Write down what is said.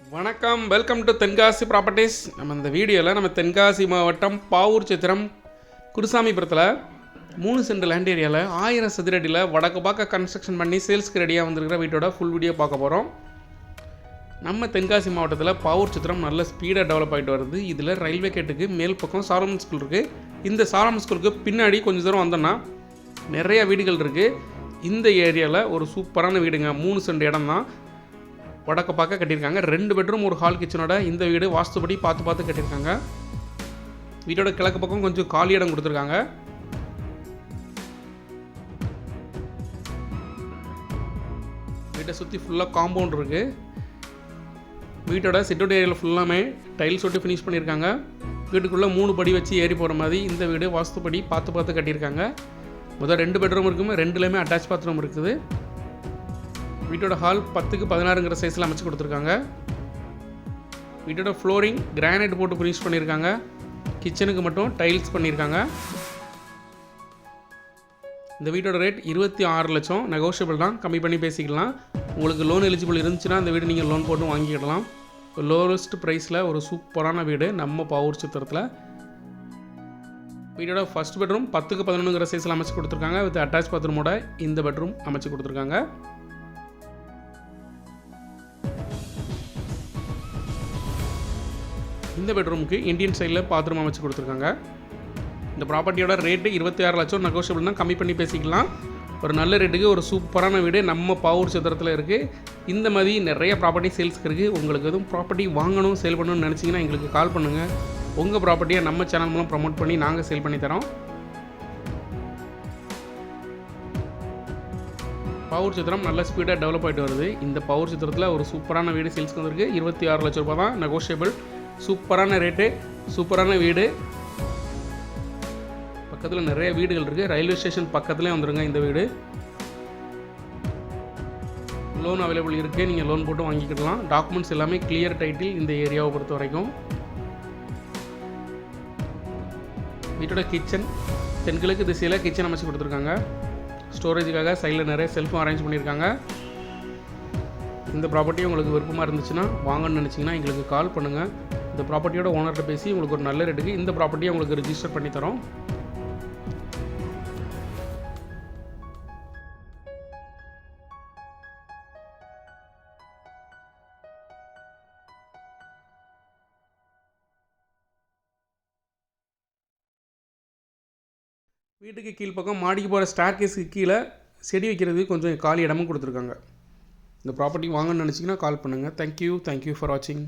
வணக்கம். Welcome to Tenkasi properties நம்ம இந்த வீடியோவில் நம்ம தென்காசி மாவட்டம் பாவூர் சித்திரம் குருசாமிபுரத்தில் மூணு சென்ட் லேண்ட் ஏரியாவில் ஆயிரம் சதுரடியில் வடக்கு பார்க்க கன்ஸ்ட்ரக்ஷன் பண்ணி சேல்ஸ்க்கு ரெடியாக வந்திருக்கிற வீட்டோட ஃபுல் வீடியோ பார்க்க போகிறோம் நம்ம தென்காசி மாவட்டத்தில் பாவூர் சித்திரம் நல்ல ஸ்பீடாக டெவலப் ஆகிட்டு வருது. இதில் ரயில்வே கேட்டுக்கு மேல் பக்கம் சாரம் ஸ்கூல் இருக்குது இந்த சாரம் ஸ்கூலுக்கு பின்னாடி கொஞ்சம் தூரம் வந்தோன்னா நிறைய வீடுகள் இருக்குது இந்த ஏரியாவில் ஒரு சூப்பரான வீடுங்க. மூணு சென்ட் இடம் தான். வடக்க பார்க்க கட்டியிருக்காங்க. ரெண்டு பெட்ரூம் ஒரு ஹால் கிச்சனோட இந்த வீடு வாஸ்துபடி பார்த்து பார்த்து கட்டியிருக்காங்க. வீட்டோட கிழக்கு பக்கம் கொஞ்சம் காலி இடம் கொடுத்துருக்காங்க. வீட்டை சுற்றி ஃபுல்லாக காம்பவுண்ட் இருக்குது வீட்டோட சிட்டோட ஏரியாவில் ஃபுல்லாமே டைல்ஸ் ஒட்டி ஃபினிஷ் பண்ணியிருக்காங்க. வீட்டுக்குள்ளே மூணு படி வச்சு ஏறி போகிற மாதிரி இந்த வீடு வாஸ்துப்படி பார்த்து பார்த்து கட்டியிருக்காங்க. முதல் ரெண்டு பெட்ரூம் இருக்குமே ரெண்டுலேயுமே அட்டாச் பாத்ரூம் இருக்குது. வீட்டோட ஹால் பத்துக்கு பதினாறுங்கிற சைஸில் அமைச்சு கொடுத்துருக்காங்க. வீட்டோட ஃப்ளோரிங் கிரானைட் போட்டு ஃபினிஷ் பண்ணியிருக்காங்க கிச்சனுக்கு மட்டும் டைல்ஸ் பண்ணியிருக்காங்க இந்த வீட்டோட ரேட் இருபத்தி ஆறு லட்சம். நெகோஷியபிள் தான். கம்மி பண்ணி பேசிக்கலாம். உங்களுக்கு லோன் எலிஜிபிள் இருந்துச்சுன்னா இந்த வீடு நீங்கள் லோன் போட்டு வாங்கிக்கிடலாம். லோவஸ்ட் ப்ரைஸில் ஒரு சூப்பரான வீடு நம்ம பவுர் சித்திரத்தில். வீடோட ஃபஸ்ட் பெட்ரூம் பத்துக்கு பதினொன்றுங்கிற சைஸில் அமைச்சு கொடுத்துருக்காங்க. வித் அட்டாச் பாத்ரூமோட இந்த பெட்ரூம் அமைச்சு கொடுத்துருக்காங்க. இந்த பெட்ரூமுக்கு இந்தியன் சைடில் பாத்ரூம் அமைச்சு கொடுத்துருக்காங்க. இந்த ப்ராப்பர்ட்டியோட ரேட்டு இருபத்தி ஆறு லட்சம் நெகோஷியபிள்னா கம்மி பண்ணி பேசிக்கலாம். ஒரு நல்ல ரேட்டுக்கு ஒரு சூப்பரான வீடு நம்ம பாவூர் சித்திரத்தில் இருக்குது இந்த மாதிரி நிறைய ப்ராப்பர்ட்டி சேல்ஸ்க்கு இருக்குது உங்களுக்கு எதுவும் ப்ராப்பர்ட்டி வாங்கணும் சேல் பண்ணணும்னு நினச்சிங்கன்னா எங்களுக்கு கால் பண்ணுங்கள் உங்கள் ப்ராப்பர்ட்டியை நம்ம சேனல் மூலம் ப்ரமோட் பண்ணி நாங்கள் சேல் பண்ணி தரோம். பவர் சித்திரம் நல்ல ஸ்பீடாக டெவலப் ஆகிட்டு வருது. இந்த பவர் சித்திரத்தில் ஒரு சூப்பரான வீடு சேல்ஸ்க்கு வந்திருக்கு. இருபத்தி ஆறு லட்ச ரூபா தான் நெகோஷியபிள் சூப்பரான ரேட்டு சூப்பரான வீடு. பக்கத்தில் நிறைய வீடுகள் இருக்குது ரயில்வே ஸ்டேஷன் பக்கத்துலேயே வந்துடுங்க இந்த வீடு. லோன் அவைலபிள் இருக்குது நீங்கள் லோன் போட்டு வாங்கிக்கிடலாம். டாக்குமெண்ட்ஸ் எல்லாமே கிளியர் டைட்டில் இந்த ஏரியாவை பொறுத்த வரைக்கும். வீட்டோட கிச்சன் தென்கிழக்கு திசையில் கிச்சன் அமைச்சு கொடுத்துருக்காங்க. ஸ்டோரேஜுக்காக சைடில் நிறைய செல்ஃபும் அரேஞ்ச் பண்ணியிருக்காங்க. இந்த ப்ராப்பர்ட்டி உங்களுக்கு விருப்பமாக இருந்துச்சுன்னா வாங்கன்னு நினச்சிங்கன்னா எங்களுக்கு கால் பண்ணுங்கள் இந்த ப்ராப்பர்ட்டியோட ஓனர்கிட்ட பேசி உங்களுக்கு ஒரு நல்ல ரேட்டுக்கு இந்த ப்ராப்பர்ட்டியை உங்களுக்கு ரிஜிஸ்டர் பண்ணி தரோம். வீட்டுக்கு கீழ்ப்பக்கம் மாடிக்கு போகிற ஸ்டார் கேஸுக்கு கீழே செடி வைக்கிறது கொஞ்சம் காலி இடமும் கொடுத்துருக்காங்க. இந்த ப்ராப்பர்ட்டி வாங்கன்னு நினச்சிங்கன்னா கால் பண்ணுங்கள் தேங்க்யூ தேங்க்யூ ஃபார் வாட்சிங்